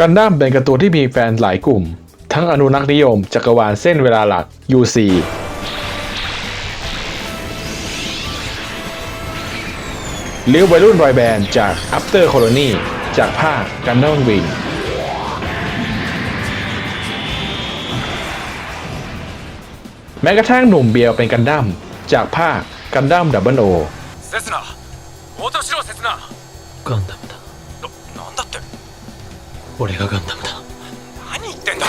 กันดั้มเป็นการ์ตูนที่มีแฟนหลายกลุ่ม ทั้งอนุนักนิยม จักรวาลเส้นเวลาหลัก UC หรือวัยรุ่นรอยแบนด์จาก After Colony จากภาคกันดั้มวิงแม้กระทั่งหนุ่มเบียวเป็นกันดั้มจากภาคกันดั้มดับเบิลโอเซสนาโอโตชิโรเซสนากันดั้มだ俺がガンダムだ何言ってんだ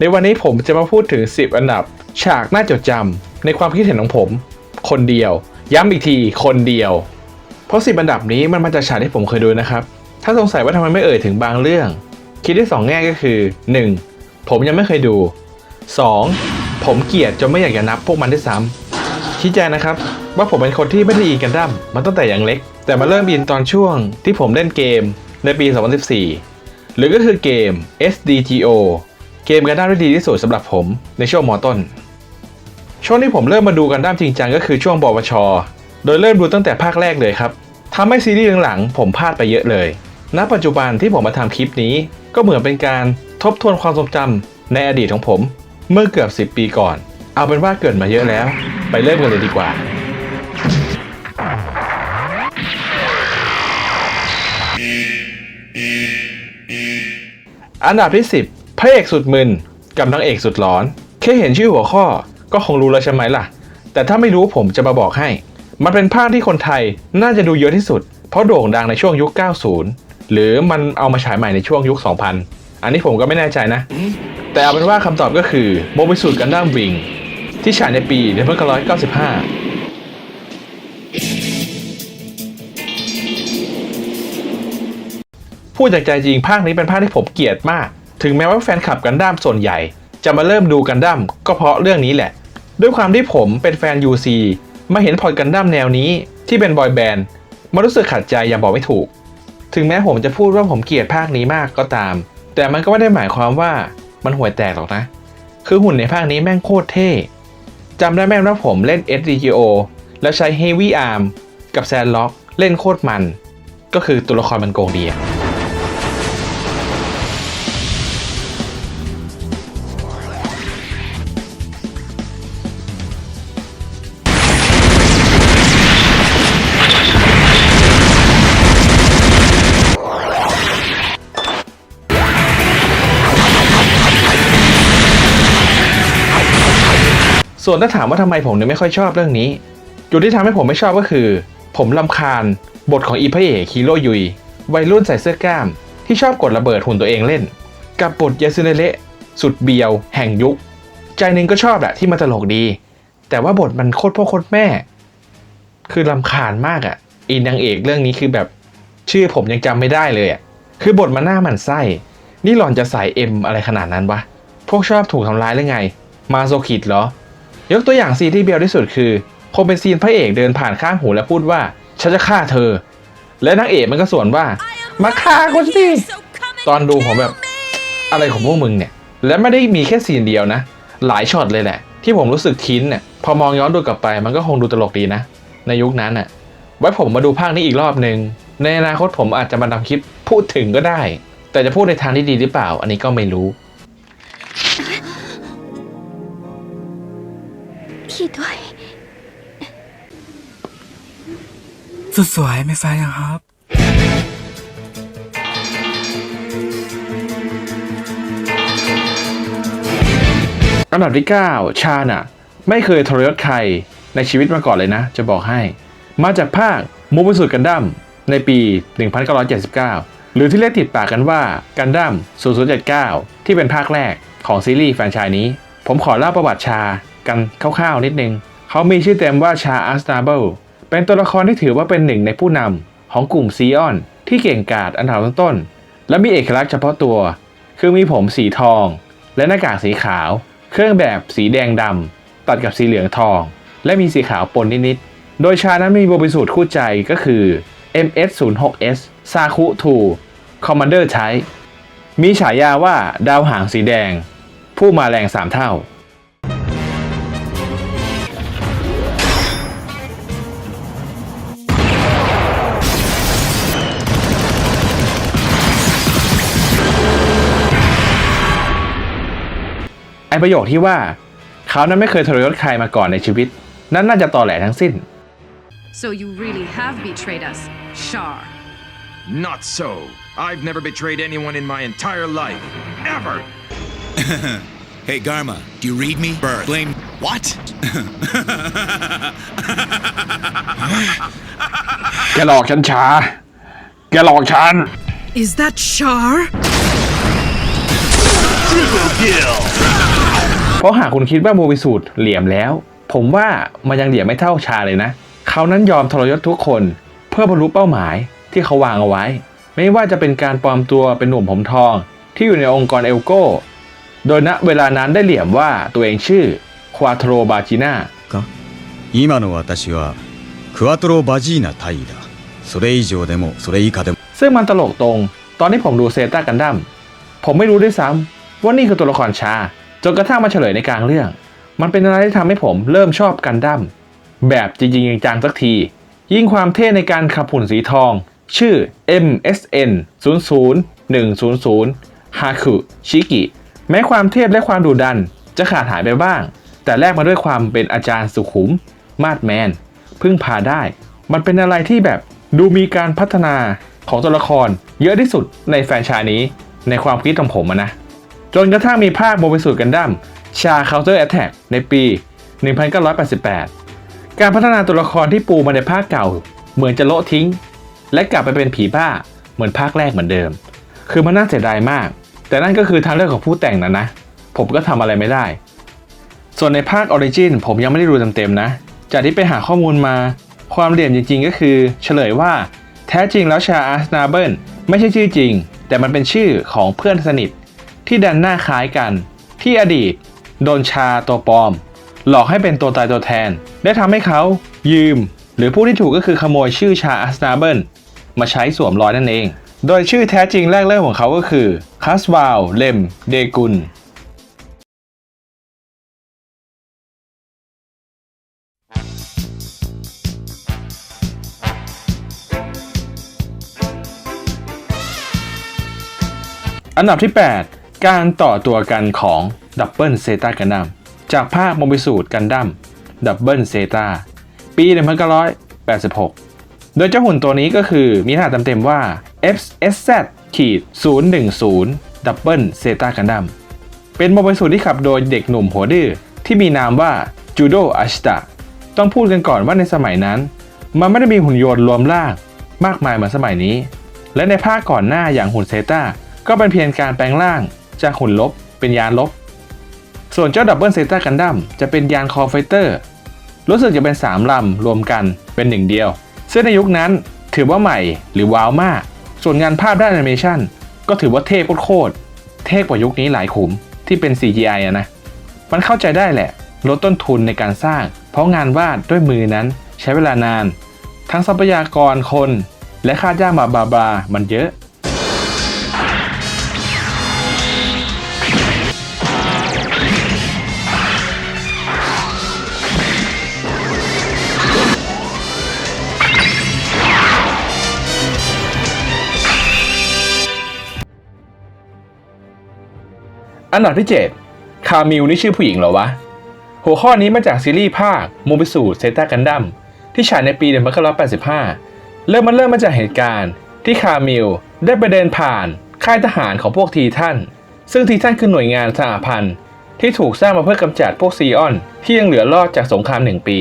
ในวันนี้ผมจะมาพูดถึง 10 อันดับ ฉากน่าจดจำในความคิดเห็นของผม คนเดียว ย้ำอีกที คนเดียว เพราะ 10 อันดับนี้มันมาจากฉากที่ผมเคยดูนะครับ ถ้าสงสัยว่าทำไมไม่เอ่ยถึงบางเรื่อง คิดได้สองแง่ก็คือ 1. ผมยังไม่เคยดู 2. ผมเกลียดจนไม่อยากจะนับพวกมันด้วยซ้ำชี้แจงนะครับ ว่าผมเป็นคนที่ไม่ได้อินกันดั้มมาตั้งแต่ยังเล็ก แต่มาเริ่มอินตอนช่วงที่ผมเล่นเกม ในปี 2014 หรือก็คือเกม SDGO เกมกันดั้มที่ดีที่สุดสำหรับผมในช่วงมอต้น ช่วงที่ผมเริ่มมาดูกันดั้มจริงจังก็คือช่วงปวช โดยเริ่มดูตั้งแต่ภาคแรกเลยครับทำให้ซีรีส์หลังๆผมพลาดไปเยอะเลย ณ ปัจจุบันที่ผมมาทำคลิปนี้ ก็เหมือนเป็นการทบทวนความทรงจำในอดีตของผม เมื่อเกือบ 10 ปีก่อน เอาเป็นว่าเกิดมาเยอะแล้ว ไปเริ่มกันเลยดีกว่า อันดับที่ 10 พระเอกสุดมึนกับนางเอกสุดหลอน แค่เห็นชื่อหัวข้อก็คงรู้แล้วใช่ไหมล่ะ แต่ถ้าไม่รู้ผมจะมาบอกให้ มันเป็นภาคที่คนไทยน่าจะดูเยอะที่สุด เพราะโด่งดังในช่วงยุค 90 หรือมันเอามาฉายใหม่ในช่วงยุค 2000 อันนี้ผมก็ไม่แน่ใจนะ แต่เอาเป็นว่าคำตอบก็คือโมบิสูดกันดั้มวิงที่ฉายในปี1995พููดจากใจจริงภาคนี้เป็นภาคที่ผมเกลียดมาก ถึงแม้ว่าแฟนคลับกันดั้มส่วนใหญ่ จะมาเริ่มดูกันดั้มก็เพราะเรื่องนี้แหละ ด้วยความที่ผมเป็นแฟน UC มาเห็นพอร์ตกันดั้มแนวนี้ที่เป็นบอยแบนด์มารู้สึกขัดใจอย่างบอกไม่ถูก ถึงแม้ผมจะพูดว่าผมเกลียดภาคนี้มากก็ตาม แต่มันก็ไม่ได้หมายความว่ามันห่วยแตกหรอกนะ คือหุ่นในภาคนี้แม่งโคตรเท่จำได้แม่นว่าผมเล่น SDGO แล้วใช้ Heavy Arm กับแซนล็อกเล่นโคตรมัน ก็คือตัวละครมันโกงดีอะ ส่วนถ้าถามว่าทำไมผมถึงไม่ค่อยชอบเรื่องนี้ จุดที่ทำให้ผมไม่ชอบก็คือ ผมลำคาญบทของอีพระเอกฮีโร่ยุย วัยรุ่นใส่เสื้อกล้าม ที่ชอบกดระเบิดหุ่นตัวเองเล่น กับบทยาซึเนเละสุดเบียว แห่งยุค ใจหนึ่งก็ชอบแหละที่มันตลกดี แต่ว่าบทมันโคตรพ่อโคตรแม่ คือลำคาญมากอะ่ะอีนางเอกเรื่องนี้คือแบบชื่อผมยังจำไม่ได้เลยอะ่ะคือบทมันหน้าหมันไส้นี่หล่อนจะใส่เอ็มอะไรขนาดนั้นวะพวกชอบถูกทำร้ายหรือไง มาโซคิดเหรอ ยกตัวอย่างซีนที่เบียวที่สุดคือคงเป็นซีนพระเอกเดินผ่านข้างหูแล้วพูดว่าฉันจะฆ่าเธอ และนางเอกมันก็สวนว่า มาฆ่ากูสิตอนดูผมแบบ อะไรของพวกมึงเนี่ย และไม่ได้มีแค่ซีนเดียวนะ หลายช็อตเลยแหละ ที่ผมรู้สึกทิ้นเนี่ยพอมองย้อนดูกลับไป มันก็คงดูตลกดีนะ ในยุคนั้นน่ะ ไว้ผมมาดูภาคนี้อีกรอบหนึ่งในอนาคตผมอาจจะมาทำคลิปพูดถึงก็ได้ แต่จะพูดในทางที่ดีหรือเปล่า อันนี้ก็ไม่รู้ พี่ด้วยสุดสวยไม่แฟนยังครับ อันดับที่ 9 ชาน่ะ ไม่เคยทรยศใครในชีวิตมาก่อนเลยนะ จะบอกให้ มาจากภาคมูฟสุดกันดั้มในปี 1979 หรือที่เรียกติดปากกันว่ากันดั้ม0079 ที่เป็นภาคแรกของซีรีส์แฟรนไชส์นี้ ผมขอเล่าประวัติชา กันคร่าวๆนิดนึง เขามีชื่อเต็มว่าชาอัสตาเบิลเป็นตัวละครที่ถือว่าเป็นหนึ่งในผู้นำของกลุ่มซีออน ที่เก่งกาจอันดับต้นๆและมีเอกลักษณ์เฉพาะตัว คือมีผมสีทอง และหน้ากากสีขาว เครื่องแบบสีแดงดำตัดกับสีเหลืองทอง และมีสีขาวปนนิดๆโดยชานั้นมีโบบิสูตรคู่ใจก็คือ MS06S ซาคุ2 Commander Type มีฉายาว่าดาวหางสีแดง ผู้มาแรงสามเท่า อประโยคที่ว่าเขานั้นไม่เคยทรยศใครมาก่อนในชีวิต นั่นน่าจะตอแหลทั้งสิ้น So you really have betrayed us, Shar. Not so. I've never betrayed anyone in my entire life. Ever! Hey, Garma, do you read me? Bird. Blame. What? แกหลอกฉันช้า แกหลอกฉัน Is that Shar? เพราะหากคุณคิดว่าโมบิสูตรเหลี่ยมแล้ว ผมว่ามันยังเหลี่ยมไม่เท่าชาเลยนะ เขานั้นยอมทรยศทุกคน เพื่อบรรลุเป้าหมายที่เขาวางเอาไว้ ไม่ว่าจะเป็นการปลอมตัวเป็นหนุ่มผมทอง ที่อยู่ในองค์กรเอลโก โดยณเวลานั้นได้เหลี่ยมว่าตัวเองชื่อควาโทรบาจิน่า か今の私はクワトロバジーナ大尉だそれ以上でもそれ以下でも ซึ่งมันตลกตรง ตอนที่ผมดูเซต้ากันดั้มผมไม่รู้ด้วยซ้ำว่านี่คือตัวละครชา จนกระทั่งมาเฉลยในกลางเรื่อง มันเป็นอะไรที่ทำให้ผมเริ่มชอบกันดั้มแบบจริงๆจังสักที ยิ่งความเท่ในการขับหุ่นสีทอง ชื่อ MSN 0 0 1 0 0ฮาคุชิกิแม้ความเทพและความดุดันจะขาดหายไปบ้าง แต่แลกมาด้วยความเป็นอาจารย์สุขุม มาดแมน พึ่งพาได้ มันเป็นอะไรที่แบบดูมีการพัฒนาของตัวละครเยอะที่สุดในแฟรนไชายนี้ในความคิดของผมนะ จนกระทั่งมีภาคโมบิสูตรกันดั้มชา Counter Attack ในปี 1988 การพัฒนาตัวละครที่ปูมาในภาคเก่า เหมือนจะโละทิ้ง และกลับไปเป็นผีบ้าเหมือนภาคแรกเหมือนเดิม คือมันน่าเสียดายมาก แต่นั่นก็คือทางเลือกของผู้แต่งนะนะ ผมก็ทำอะไรไม่ได้ ส่วนในภาคออริจินผมยังไม่ได้ดูเต็มๆนะ จากที่ไปหาข้อมูลมา ความเหลี่ยมจริง ๆ ก็คือเฉลยว่าแท้จริงแล้วชาอาร์สนาเบิลไม่ใช่ชื่อจริง แต่มันเป็นชื่อของเพื่อนสนิท ที่ดันหน้าคล้ายกัน ที่อดีต โดนชาตัวปลอม หลอกให้เป็นตัวตายตัวแทน ได้ทำให้เขายืม หรือผู้ที่ถูกก็คือขโมยชื่อชาอาร์สนาเบิลมาใช้สวมรอยนั่นเอง โดยชื่อแท้จริงแรกเริ่มของเขาก็คือคัสวาลเลมเดกุลอันดับที่ 8 การต่อตัวกันของดับเบิลเซตากันดัมจากภาคโมบิสูตรกันดัมดับเบิลเซตาปี 1986 โดยเจ้าหุ่นตัวนี้ก็คือมีรหัสเต็มๆว่า FSZ ขีด010ดับเบิลเซตากันดัมเป็นโมบิสูตรที่ขับโดยเด็กหนุ่มหัวดื้อที่มีนามว่าจูโดอาชิตะต้องพูดกันก่อนว่าในสมัยนั้น มันไม่ได้มีหุ่นยนต์รวมร่างมากมายเหมือนสมัยนี้ และในภาคก่อนหน้าอย่างหุ่นเซตาก็เป็นเพียงการแปลงร่าง จากหุ่นลบเป็นยานลบ ส่วนเจ้าดับเบิลเซต้ากันดั้มจะเป็นยานคอไฟเตอร์ รู้สึกจะเป็น 3 ลำรวมกันเป็นหนึ่งเดียว ซึ่งในยุคนั้นถือว่าใหม่หรือว้าวมาก ส่วนงานภาพด้านแอนิเมชันก็ถือว่าเท่โคตร เท่กว่ายุคนี้หลายขุมที่เป็น CGI อะนะ มันเข้าใจได้แหละ ลดต้นทุนในการสร้าง เพราะงานวาดด้วยมือนั้นใช้เวลานาน ทั้งทรัพยากรคน และค่าจ้างมาบาบามันเยอะ อันดับที่ 7 คามิลนี่ชื่อผู้หญิงเหรอวะ หัวข้อนี้มาจากซีรีส์ภาคโมบิสูเซตากันดัมที่ฉายในปี1985 เริ่มมันเริ่มมาจากเหตุการณ์ ที่คามิลได้ไปเดินผ่านค่ายทหารของพวกทีท่าน ซึ่งทีท่านคือหน่วยงานสหพันธ์ที่ถูกสร้างมาเพื่อกำจัดพวกซีออนที่ยังเหลือรอดจากสงครามหนึ่งปี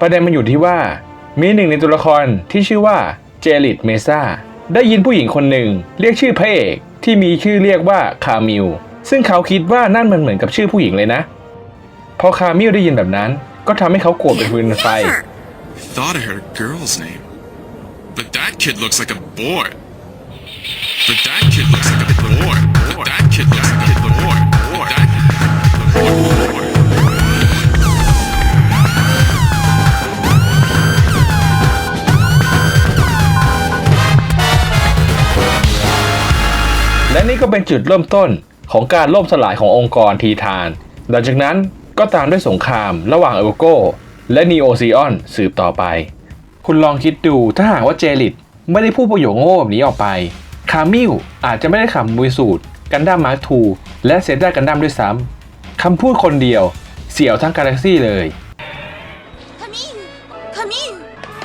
ประเด็นมันอยู่ที่ว่า มีหนึ่งในตัวละครที่ชื่อว่าเจลิตเมซาได้ยินผู้หญิงคนหนึ่งเรียกชื่อพระเอกที่มีชื่อเรียกว่าคามิล ซึ่งเขาคิดว่านั่นมันเหมือนกับชื่อผู้หญิงเลยนะ พอคามิลได้ยินแบบนั้น ก็ทำให้เขาโกรธเป็นฟืนเป็นไฟ Thought I heard a girl's name. But that kid looks like a boy. But that kid looks like a boy. But that kid looks like a boy. But that boy. และนี่ก็เป็นจุดเริ่มต้น ของการล่มสลายขององค์กรทีทาน หลังจากนั้นก็ตามด้วยสงครามระหว่างเอลโกและนีโอซีออนสืบต่อไป คุณลองคิดดูถ้าหากว่าเจลิตไม่ได้พูดประโยคโง่แบบนี้ออกไป คามิลอาจจะไม่ได้ขำมวยสูตรกันดั้มมาร์ทูและเซด้ากันดั้มด้วยซ้ำคำพูดคนเดียวเสี่ยวทั้งกาแล็กซี่เลยคามิลคามิล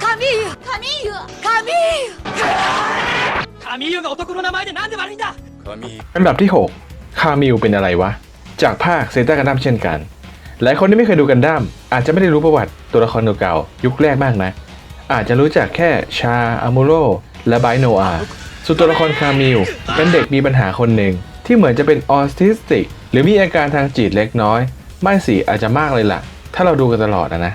คามิลคามิลคามิลคามิลคาเมีの男の名前でなんで悪いんだอันดับที่ 6 คามิลเป็นอะไรวะ จากภาคเซต้ากันดั้มเช่นกัน หลายคนที่ไม่เคยดูกันดั้มอาจจะไม่ได้รู้ประวัติตัวละครเก่าๆยุคแรกมากนะ อาจจะรู้จักแค่ชาอามูโรและไบโนอาส่วนตัวละครคามิลเป็นเด็กมีปัญหาคนหนึ่งที่เหมือนจะเป็นออทิสติก หรือมีอาการทางจิตเล็กน้อย ไม่สิอาจจะมากเลยล่ะ ถ้าเราดูกันตลอดนะนะ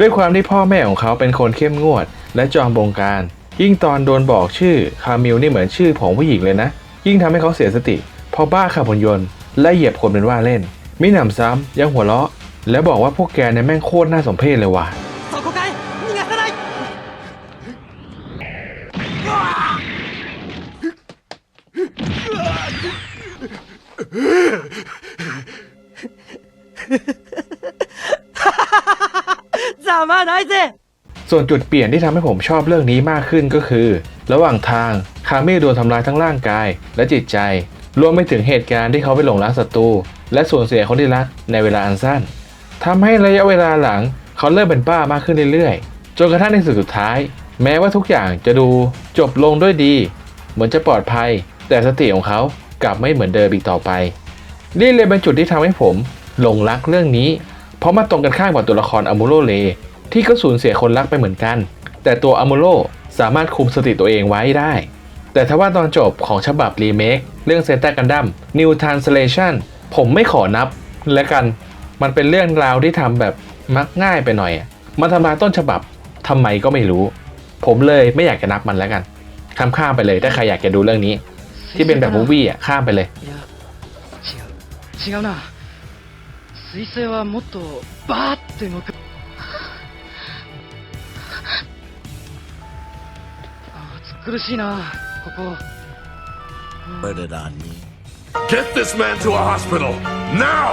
ด้วยความที่พ่อแม่ของเขาเป็นคนเข้มงวด และจอมบงการ ยิ่งตอนโดนบอกชื่อคามิลนี่เหมือนชื่อของผู้หญิงเลยนะ ยิ่งทำให้เขาเสียสติ ราบ้าขับหุ่นยนต์และเหยียบคนเป็นว่าเล่น มินำซ้ำยังหัวเราะ แล้วบอกว่าพวกแกเนี่ยแม่งโคตรน่าสมเพชเลยว่ะจามาได้เจส่วนจุดเปลี่ยนที่ทำให้ผมชอบเรื่องนี้มากขึ้นก็คือ ระหว่างทางคาเม่โดนทำลายทั้งร่างกายและจิตใจ รวมไปถึงเหตุการณ์ที่เขาไปหลงรักศัตรูและสูญเสียคนที่รักในเวลาอันสั้นทำให้ระยะเวลาหลังเขาเริ่มเป็นบ้ามากขึ้นเรื่อยๆ จนกระทั่งในสุดสุดท้าย แม้ว่าทุกอย่างจะดูจบลงด้วยดี เหมือนจะปลอดภัย แต่สติของเขากลับไม่เหมือนเดิมอีกต่อไปนี่เลยเป็นจุดที่ทำให้ผมหลงรักเรื่องนี้ เพราะมาตรงกันข้ามกับตัวละครอมูโรเลที่ก็สูญเสียคนรักไปเหมือนกัน แต่ตัวอมูโรสามารถคุมสติตัวเองไว้ได้ แต่ถ้าว่าตอนจบของฉบับรีเมคเรื่องเซนต้ากันดั้มนิวทานสเลชันผมไม่ขอนับและกันมันเป็นเรื่องราวที่ทำแบบมักง่ายไปหน่อยมันทำลายต้นฉบับทำไมก็ไม่รู้ ผมเลยไม่อยากจะนับมันแล้วกันข้ามข้ามไปเลยถ้าใครอยากจะดูเรื่องนี้ ที่เป็นแบบมูวี่อะข้ามไปเลย違うな水星はもっとバーって動くあ暑苦しいなここ Get this man to a hospital now!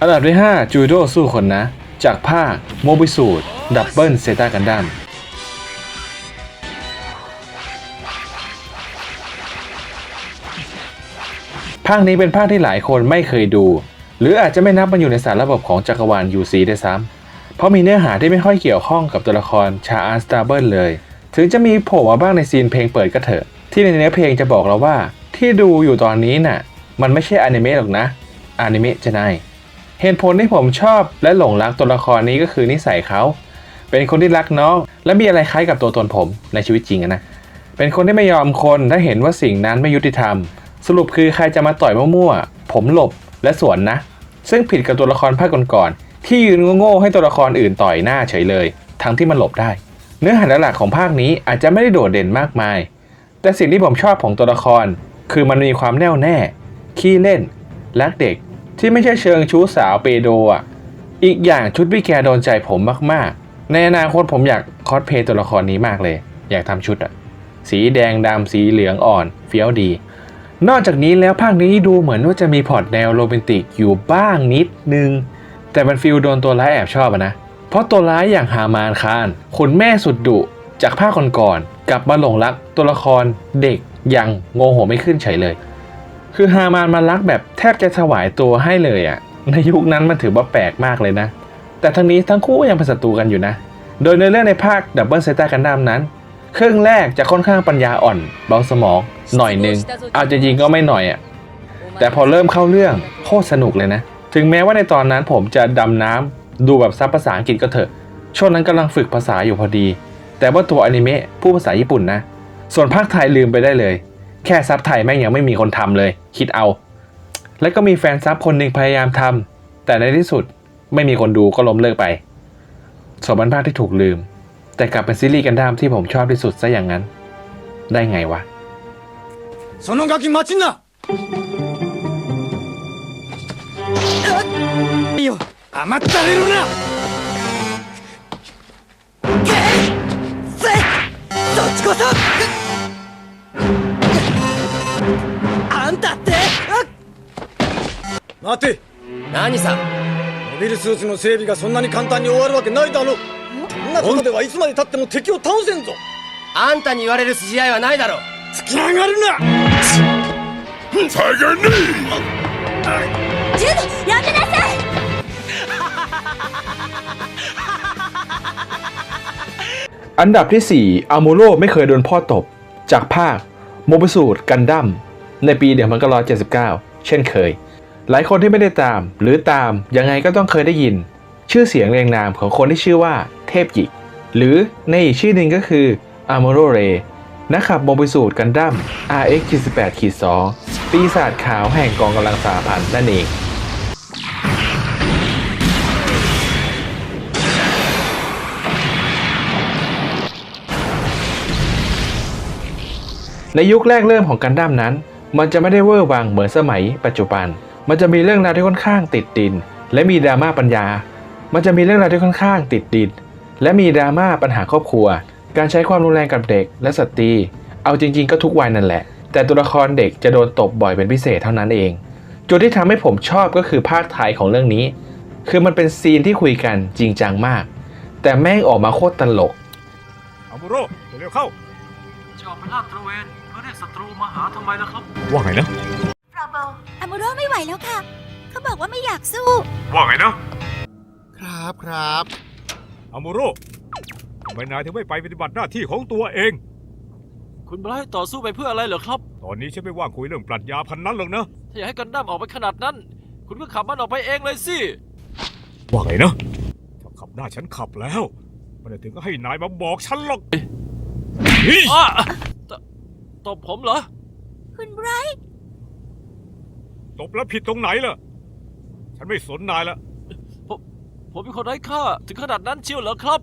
อันดับที่ 5 จูโดสู้คนนะ จากภาคโมบิสูดดับเบิลเซตากันดั้มภาคนี้เป็นภาคที่หลายคนไม่เคยดู หรืออาจจะไม่นับมันอยู่ในสารระบบของจักรวาล UC ด้วยซ้ำเพราะมีเนื้อหาที่ไม่ค่อยเกี่ยวข้องกับตัวละครชาอาร์สตาเบิลเลย ถึงจะมีโผล่มาบ้างในซีนเพลงเปิดก็เถอะ ที่ในเนื้อเพลงจะบอกเราว่า ที่ดูอยู่ตอนนี้น่ะ มันไม่ใช่อนิเมะหรอกนะอนิเมะจะไนเหตุผลที่ผมชอบและหลงรักตัวละครนี้ก็คือนิสัยเขา เป็นคนที่รักน้อง และมีอะไรคล้ายกับตัวตนผมในชีวิตจริงนะ เป็นคนที่ไม่ยอมคนถ้าเห็นว่าสิ่งนั้นไม่ยุติธรรม สรุปคือใครจะมาต่อยมั่วๆ ผมหลบและสวนนะ ซึ่งผิดกับตัวละครภาคก่อนๆที่ยืนโง่ๆให้ตัวละครอื่นต่อยหน้าเฉยเลย ทั้งที่มันหลบได้ เนื้อหาหลักของภาคนี้อาจจะไม่ได้โดดเด่นมากมาย แต่สิ่งที่ผมชอบของตัวละคร คือมันมีความแน่วแน่ ขี้เล่น รักเด็ก ที่ไม่ใช่เชิงชู้สาวเปโดอะ อีกอย่างชุดวิแกโดนใจผมมากๆ ในอนาคตผมอยากคอสเพย์ตัวละครนี้มากเลย อยากทำชุดอะ สีแดงดำสีเหลืองอ่อน เฟี้ยวดี นอกจากนี้แล้วภาคนี้ดูเหมือนว่าจะมีพอร์ตแนวโรแมนติกอยู่บ้างนิดนึง แต่มันฟิลโดนตัวร้ายแอบชอบอะนะ เพราะตัวร้ายอย่างฮามานคานคุณแม่สุดดุจากภาคก่อนๆกลับมาหลงรักตัวละครเด็กอย่างโงโหไม่ขึ้นเฉยเลย คือฮามานมารักแบบแทบจะถวายตัวให้เลยอะ่ะในยุคนั้นมันถือว่าแปลกมากเลยนะ แต่ทั้งนี้ทั้งคู่ก็ยังเป็นศัตรูกันอยู่นะ โดยในเรื่องในภาคดับเบิลเซต้ากันดั้มนั้น ครึ่งแรกจะค่อนข้างปัญญาอ่อน เบาสมองหน่อยนึง เอาจริงๆก็ไม่หน่อยอะ่ะแต่พอเริ่มเข้าเรื่องโคตรสนุกเลยนะ ถึงแม้ว่าในตอนนั้นผมจะดำน้ำ ดูแบบซับภาษาอังกฤษก็เถอะ ช่วงนั้นกำลังฝึกภาษาอยู่พอดี แต่ว่าตัวอนิเมะพูดภาษาญี่ปุ่นนะ ส่วนภาคไทยลืมไปได้เลย แค่ซับไทยแม่งยังไม่มีคนทำเลย คิดเอา แล้วก็มีแฟนซับคนหนึ่งพยายามทำแต่ในที่สุดไม่มีคนดูก็ล้มเลิกไปสมบันภาคที่ถูกลืม แต่กลับเป็นซีรีส์กันดั้มที่ผมชอบที่สุดซะอย่างนั้น ได้ไงวะ そのガキ待ちんないいよ 甘ったれるな。そっちこそあんたって。待て。何さ。モビルスーツの整備がそんなに簡単に終わるわけないだろこんなことではいつまでたっても敵を倒せんぞ。あんたに言われる筋合いはないだろ突き上がるな。Tiger Knee! ジュドやめなさい อันดับที่ 4 อามโรไม่เคยโดนพ่อตบ จากภาคโมบิสูดกันดั้มในปี 1979 เช่นเคย หลายคนที่ไม่ได้ตามหรือตามยังไงก็ต้องเคยได้ยิน ชื่อเสียงเรียงนามของคนที่ชื่อว่าเทพหยิก หรือในอีกชื่อหนึ่งก็คืออามโรเรนักขับโมบิสูดกันดั้ม RX 78 2 ปีศาจขาวแห่งกองกำลังสาพันธ์นั่นเอง ในยุคแรกเริ่มของกันดั้มนั้น มันจะไม่ได้เวอร์วังเหมือนสมัยปัจจุบัน มันจะมีเรื่องราวที่ค่อนข้างติดดิน และมีดราม่าปัญญา มันจะมีเรื่องราวที่ค่อนข้างติดดิน และมีดราม่าปัญหาครอบครัว การใช้ความรุนแรงกับเด็กและสตรี เอาจริง ๆ ก็ทุกวัยนั่นแหละ แต่ตัวละครเด็กจะโดนตบบ่อยเป็นพิเศษเท่านั้นเอง จุดที่ทำให้ผมชอบก็คือภาคไทยของเรื่องนี้ คือมันเป็นซีนที่คุยกันจริงจังมาก แต่แม่งออกมาโคตรตลกอามูโรเร็วเข้าจะออกไปลาดตระเวนเพื่อเรียกศัตรูมาหาทำไมล่ะครับ ว่าไงนะบราโบอามูโรไม่ไหวแล้วค่ะ เขาบอกว่าไม่อยากสู้ ว่าไงนะ ครับครับอามูโรทำไมนายถึงไม่ไปปฏิบัติหน้าที่ของตัวเอง คุณไบรท์ต่อสู้ไปเพื่ออะไรเหรอครับ ตอนนี้ฉันไม่ว่างคุยเรื่องปรัชญาพันนั้นหรอกนะ ถ้าอยากให้กันดั้มออกไปขนาดนั้น คุณก็ขับมันออกไปเองเลยสิ ว่าไงนะถ้าขับหน้าฉันขับแล้ว ไม่ได้ถึงก็ให้นายมาบอกฉันหรอกเฮ้ยอ้า ตตบผมเหรอ คุณไบรท์ตบแล้วผิดตรงไหนล่ะ ฉันไม่สนนายละผมเป็นคนไร้ค่า ถึงขนาดนั้นเชียวเหรอครับ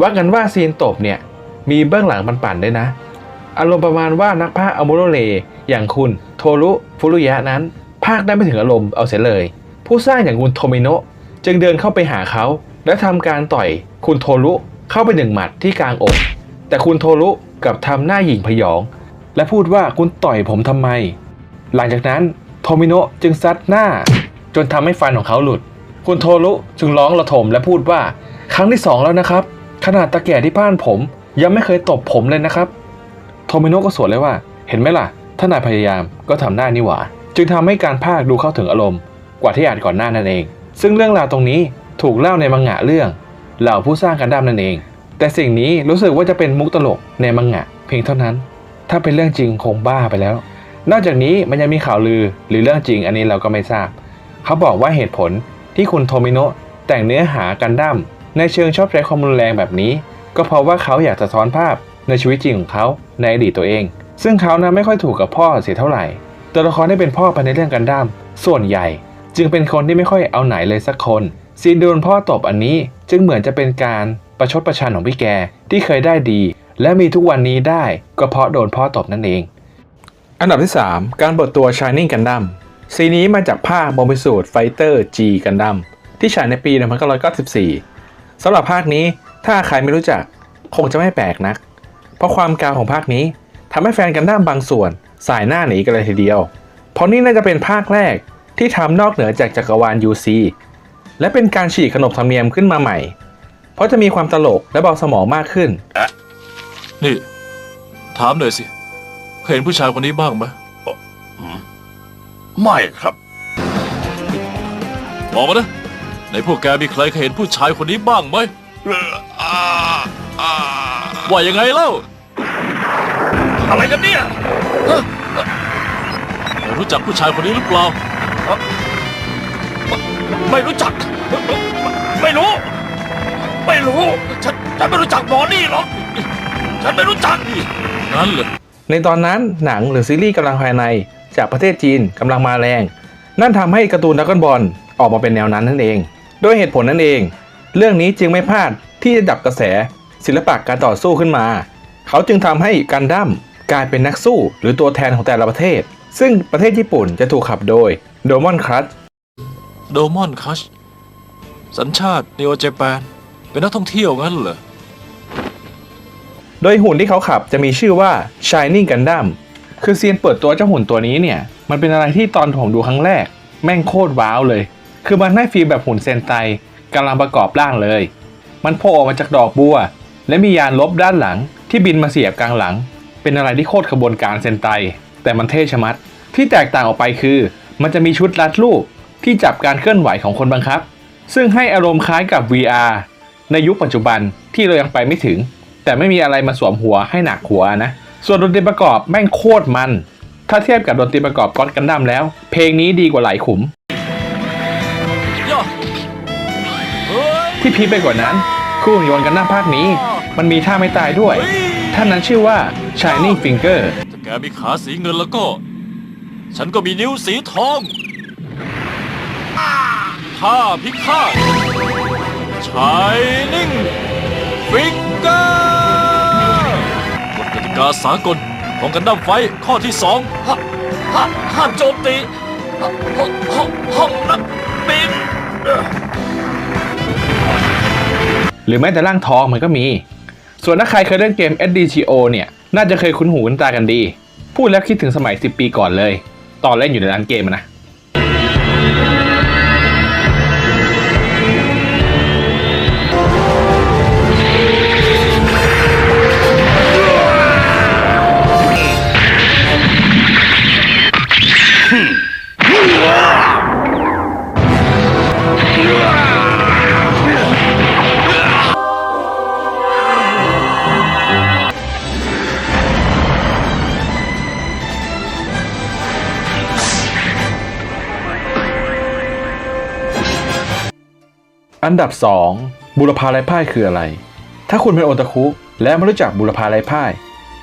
ว่ากันว่าซีนตบเนี่ย มีเบื้องหลังมันปั่นด้วยนะ อารมณ์ประมาณว่านักพากย์อามูโรเลอย่างคุณโทรุฟุรุยะนั้น พากย์ได้ไม่ถึงอารมณ์เอาเสียเลย ผู้สร้างอย่างคุณโทมิโนะจึงเดินเข้าไปหาเขา และทำการต่อยคุณโทรุ เข้าไปหนึ่งหมัดที่กลางอก แต่คุณโทรุกับทำหน้าหยิ่งพยอง และพูดว่าคุณต่อยผมทำไม หลังจากนั้นโทมิโนะจึงซัดหน้า จนทำให้ฟันของเขาหลุด คุณโทรุจึงร้องระทมและพูดว่า ครั้งที่สองแล้วนะครับ ขนาดตาแก่ที่บ้านผม ยังไม่เคยตบผมเลยนะครับ โทมิโนะก็สวนเลยว่า เห็นไหมล่ะ ถ้านายพยายามก็ทำได้นี่หว่า จึงทำให้การพากย์ดูเข้าถึงอารมณ์ กว่าที่อ่านก่อนหน้านั่นเอง ซึ่งเรื่องราวตรงนี้ถูกเล่าในมังงะเรื่อง เหล่าผู้สร้างกันดั้มนั่นเอง แต่สิ่งนี้รู้สึกว่าจะเป็นมุกตลกในมังงะ เพียงเท่านั้น ถ้าเป็นเรื่องจริงคงบ้าไปแล้ว นอกจากนี้มันยังมีข่าวลือหรือเรื่องจริงอันนี้เราก็ไม่ทราบ เขาบอกว่าเหตุผลที่คุณโทมิโนะแต่งเนื้อหากันดั้มในเชิงชอบใช้ความรุนแรงแบบนี้ ก็เพราะว่าเขาอยากสะท้อนภาพในชีวิตจริงของเขาในอดีตตัวเอง ซึ่งเขานะไม่ค่อยถูกกับพ่อเสียเท่าไหร่ ตัวละครที่เป็นพ่อภายในเรื่องกันดั้มส่วนใหญ่ จึงเป็นคนที่ไม่ค่อยเอาไหนเลยสักคน ซีนโดนพ่อตบอันนี้จึงเหมือนจะเป็นการประชดประชันของพี่แกที่เคยได้ดี และมีทุกวันนี้ได้ก็เพราะโดนพ่อตบนั่นเอง อันดับที่ 3 การเปิดตัว Shining Gundam ซีนนี้มาจากภาค b o m b i s u i t Fighter G Gundam ที่ฉายในปี 1994 สำหรับภาคนี้ถ้าใครไม่รู้จักคงจะไม่แปลกนัก เพราะความกาวของภาคนี้ทำให้แฟนกันดั้มบางส่วนสายหน้าหนีกันเลยทีเดียว เพราะนี่น่าจะเป็นภาคแรกที่ทำนอกเหนือจากจักรวาล UC และเป็นการฉีกขนบธรรมเนียมขึ้นมาใหม่ เพราะจะมีความตลกและเบาสมองมากขึ้น นี่ ถามหน่อยสิ เคยเห็นผู้ชายคนนี้บ้างไหมไม่ครับ บอกมานะในพวกแกมีใครเคยเห็นผู้ชายคนนี้บ้างไหมว่ายังไงเล่า อะไรกันเนี่ย รู้จักผู้ชายคนนี้หรือเปล่า ไม่รู้จัก ไม่รู้ ไม่รู้ ฉันฉันไม่รู้จักหมอนี่หรอก ฉันไม่รู้จักนั่นเหรอในตอนนั้นหนังหรือซีรีส์กำลังภายในจากประเทศจีนกำลังมาแรง นั่นทำให้การ์ตูนดักอนบอลออกมาเป็นแนวนั้นนั่นเอง โดยเหตุผลนั่นเอง เรื่องนี้จึงไม่พลาดที่จะดับกระแส ศิลปะการต่อสู้ขึ้นมา เขาจึงทำให้กันดั้มกลายเป็นนักสู้หรือตัวแทนของแต่ละประเทศ ซึ่งประเทศญี่ปุ่นจะถูกขับโดยโดมอนครัส โดมอนคัช สัญชาติเนโอเจแปน เป็นนักท่องเที่ยวงั้นเหรอ โดยหุ่นที่เขาขับจะมีชื่อว่า Shining Gundam คือเซียนเปิดตัวเจ้าหุ่นตัวนี้เนี่ย มันเป็นอะไรที่ตอนผมดูครั้งแรก แม่งโคตรว้าวเลย คือมันให้ฟีลแบบหุ่นเซนไตกำลังประกอบร่างเลย มันโผล่ออกมาจากดอกบัว และมียานลบด้านหลังที่บินมาเสียบกลางหลัง เป็นอะไรที่โคตรขบวนการเซนไต แต่มันเท่ชะมัด ที่แตกต่างออกไปคือ มันจะมีชุดลัดรูป ที่จับการเคลื่อนไหวของคนบังคับ ซึ่งให้อารมณ์คล้ายกับ VR ในยุคปัจจุบันที่เรายังไปไม่ถึง แต่ไม่มีอะไรมาสวมหัวให้หนักหัวนะ ส่วนดนตรีประกอบแม่งโคตรมัน ถ้าเทียบกับดนตรีประกอบก๊อตกันดั้มแล้ว เพลงนี้ดีกว่าหลายขุม ที่พีไปกว่านั้น คู่หุ่นยนต์กันหน้าภาคนี้ มันมีท่าไม่ตายด้วยท่านนั้นชื่อว่า Shining Finger ถ้าแกมีขาสีเงินแล้วก็ ฉันก็มีนิ้วสีทอง ท่าพิฆาตชายนิ่ง ฟิงเกอร์กฎกติกาสากลของกันดั้มไฟข้อที่สองห้าห้าห้ามโจมตีห้องห้องห้องนักบินหรือแม้แต่ร่างทองมันก็มี ส่วนถ้าใครเคยเล่นเกม SDGO เนี่ย น่าจะเคยคุ้นหูคุ้นตากันดี พูดแล้วคิดถึงสมัย 10 ปีก่อนเลย ตอนเล่นอยู่ในร้านเกมนะ อันดับ 2 บุรพาไร้พ่ายคืออะไร ถ้าคุณเป็นโอตาคุและไม่รู้จักบุรพาไร้พ่าย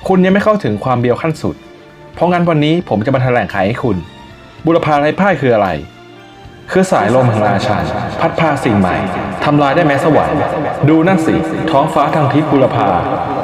คุณยังไม่เข้าถึงความเบียวขั้นสุด เพราะงั้นวันนี้ผมจะมาแถลงไขให้คุณ บุรพาไร้พ่ายคืออะไร คือสายลมแห่งราชันพัดพาสิ่งใหม่ทำลายได้แม้สวรรค์ดูนั่นสิ ท้องฟ้าทางทิศบุรพา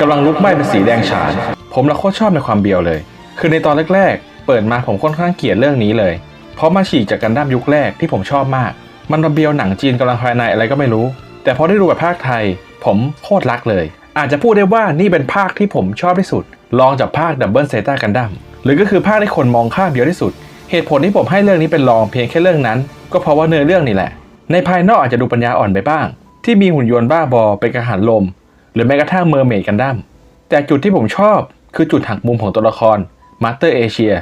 กำลังลุกไหม้เป็นสีแดงฉาน ผมละโคตรชอบในความเบียวเลย คือในตอนแรกๆ เปิดมาผมค่อนข้างเกลียดเรื่องนี้เลย เพราะมาฉีกจากกันดั้มยุคแรกที่ผมชอบมาก มันระเบียวหนังจีนกำลังภายในอะไรก็ไม่รู้ แต่พอได้ดูแบบภาคไทย ผมโคตรรักเลย อาจจะพูดได้ว่านี่เป็นภาคที่ผมชอบที่สุดรองจากภาคดับเบิลเซต้ากันดั้มหรือก็คือภาคที่คนมองข้ามเยอะที่สุด เหตุผลที่ผมให้เรื่องนี้เป็นรองเพียงแค่เรื่องนั้น ก็เพราะว่าเนื้อเรื่องนี่แหละ ในภายนอกอาจจะดูปัญญาอ่อนไปบ้าง ที่มีหุ่นยนต์บ้าบอเป็นกระหันลม หรือแม้กระทั่งเมอร์เมดกันดั้มแต่จุดที่ผมชอบคือจุดหักมุมของตัวละครมาสเตอร์เอเชีย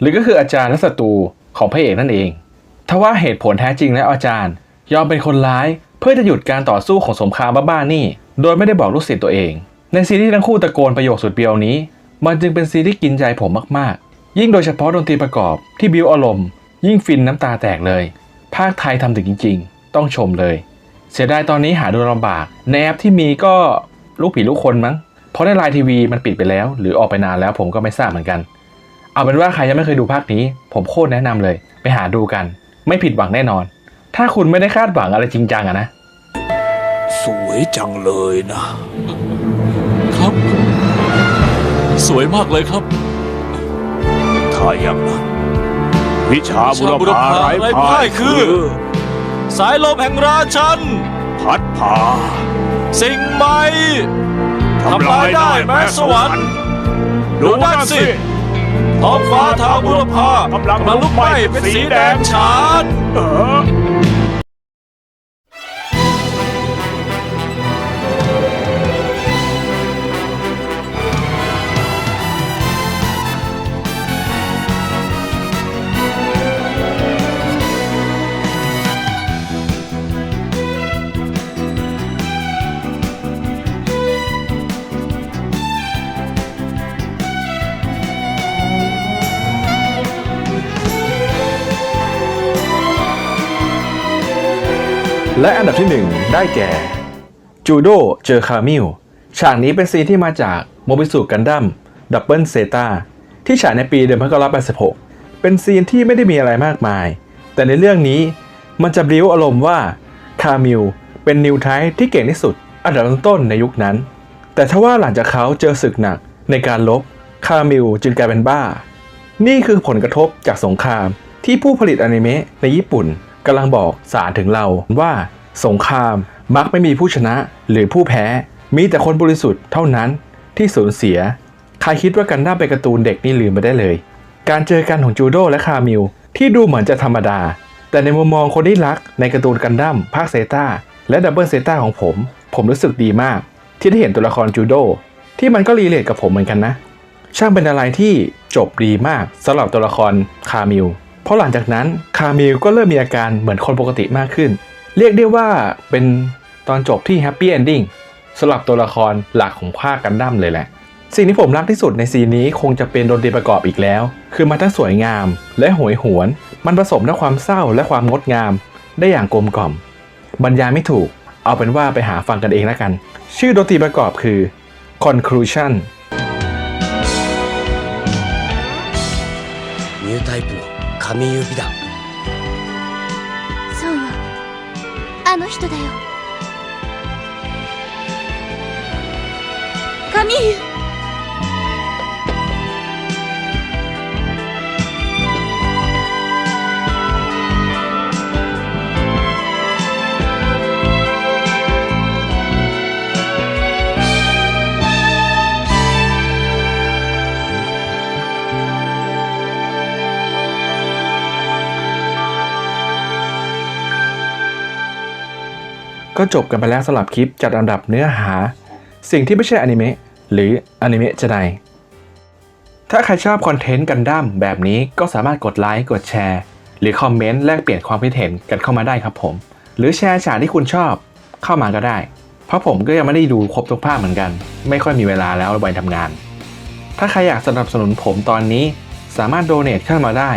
หรือก็คืออาจารย์และศัตรูของพระเอกนั่นเอง ทว่าเหตุผลแท้จริงแล้วอาจารย์ ยอมเป็นคนร้ายเพื่อจะหยุดการต่อสู้ของสงครามบ้าๆนี่ โดยไม่ได้บอกลูกศิษย์ตัวเอง ในซีรีส์ทั้งคู่ตะโกนประโยคสุดเบียวนี้ มันจึงเป็นซีรีส์กินใจผมมากๆ ยิ่งโดยเฉพาะดนตรีประกอบที่บิวอารมณ์ ยิ่งฟินน้ำตาแตกเลย ภาคไทยทำถึงจริง ๆ ต้องชมเลย เสียดายตอนนี้หาดูลำบากในแอปที่มีก็ลูกผีลูกคนมั้ง เพราะในไลน์ทีวีมันปิดไปแล้ว หรือออกไปนานแล้วผมก็ไม่ทราบเหมือนกัน เอาเป็นว่าใครยังไม่เคยดูภาคนี้ ผมโคตรแนะนำเลย ไปหาดูกัน ไม่ผิดหวังแน่นอน ถ้าคุณไม่ได้คาดหวังอะไรจริงจังอะนะ สวยจังเลยนะ ครับ สวยมากเลยครับ ถ้าอย่างนั้น วิชาบุรบุรพาพาไร้ไร้พ่าพ่ายยคืคืออสายลมแห่งราชัน พัดพา สิ่งใหม่ทำลายได้แม้สวรรค์ดูนั่นสิ ท้องฟ้าทางบุรพากำลังลุกไหม้เป็นสีแดงฉาน และอันดับที่ 1 ได้แก่ จูโดเจอคามิลฉากนี้เป็นซีนที่มาจากโมบิสุกันดั้มดับเบิลเซตาที่ฉายในปีเดือนพฤษภาคมเป็นซีนที่ไม่ได้มีอะไรมากมาย แต่ในเรื่องนี้มันจะบริ้วอารมณ์ว่าคามิลเป็นนิวไทที่เก่งที่สุด อันดับต้นๆในยุคนั้น แต่ทว่าหลังจากเขาเจอศึกหนักในการลบคามิลจึงกลายเป็นบ้า นี่คือผลกระทบจากสงครามที่ผู้ผลิตอนิเมะในญี่ปุ่น กำลังบอกสารถึงเราว่าสงครามมักไม่มีผู้ชนะหรือผู้แพ้ มีแต่คนบริสุทธิ์เท่านั้นที่สูญเสีย ใครคิดว่ากันด้าเป็นการ์ตูนเด็กนี่ลืมไปได้เลย การเจอกันของจูโดและคามิลที่ดูเหมือนจะธรรมดา แต่ในมุมมองคนที่รักในการ์ตูนกันดั้มภาคเซตาและดับเบิลเซตาของผม ผมรู้สึกดีมาก ที่ได้เห็นตัวละครจูโดที่มันก็รีเลทกับผมเหมือนกันนะ ช่างเป็นอะไรที่จบดีมากสำหรับตัวละครคามิล เพราะหลังจากนั้นคามิลก็เริ่มมีอาการเหมือนคนปกติมากขึ้น เรียกได้ว่าเป็นตอนจบที่แฮปปี้เอนดิ้งสำหรับตัวละครหลักของภาคกันดั้มเลยแหละ สิ่งที่ผมรักที่สุดในซีนี้คงจะเป็นดนตรีประกอบอีกแล้ว คือมันทั้งสวยงาม และหวยหวน มันผสมทั้งความเศร้าและความงดงาม ได้อย่างกลมกล่อม บรรยายไม่ถูก เอาเป็นว่าไปหาฟังกันเองแล้วกัน ชื่อดนตรีประกอบคือ conclusion New Type 神指だ。そうよ。あの人だよ。神指。 ก็จบกันไปแล้วสำหรับคลิปจัดอันดับเนื้อหา สิ่งที่ไม่ใช่อนิเมะหรืออนิเมะจะใดถ้าใครชอบคอนเทนต์กันดั้มแบบนี้ก็สามารถกดไลค์กดแชร์ หรือคอมเมนต์แลกเปลี่ยนความคิดเห็นกันเข้ามาได้ครับผม หรือแชร์ฉากที่คุณชอบเข้ามาก็ได้ เพราะผมก็ยังไม่ได้ดูครบทุกภาคเหมือนกัน ไม่ค่อยมีเวลาแล้ววัยทำงาน ถ้าใครอยากสนับสนุนผมตอนนี้สามารถโดเนทเข้ามาได้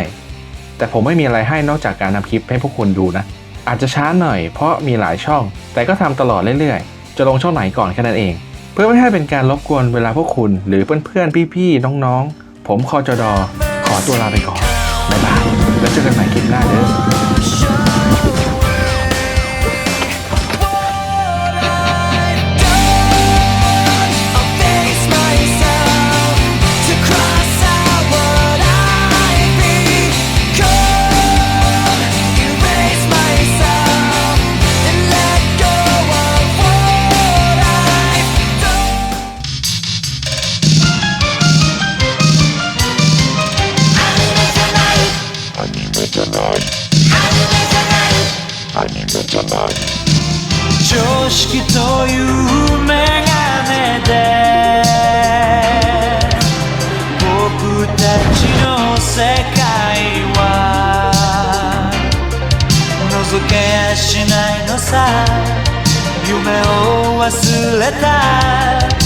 แต่ผมไม่มีอะไรให้นอกจากการนำคลิปให้พวกคุณดูนะ อาจจะช้าหน่อย เพราะมีหลายช่อง แต่ก็ทำตลอดเรื่อยๆ จะลงช่องไหนก่อนแค่นั้นเอง เพื่อไม่ให้เป็นการรบกวนเวลาพวกคุณ หรือเพื่อนๆ พี่ๆ น้องๆ ผมคอจดอขอตัวลาไปก่อน บ๊ายบาย แล้วเจอกันใหม่คลิปหน้าเด้อ さ夢を忘れた。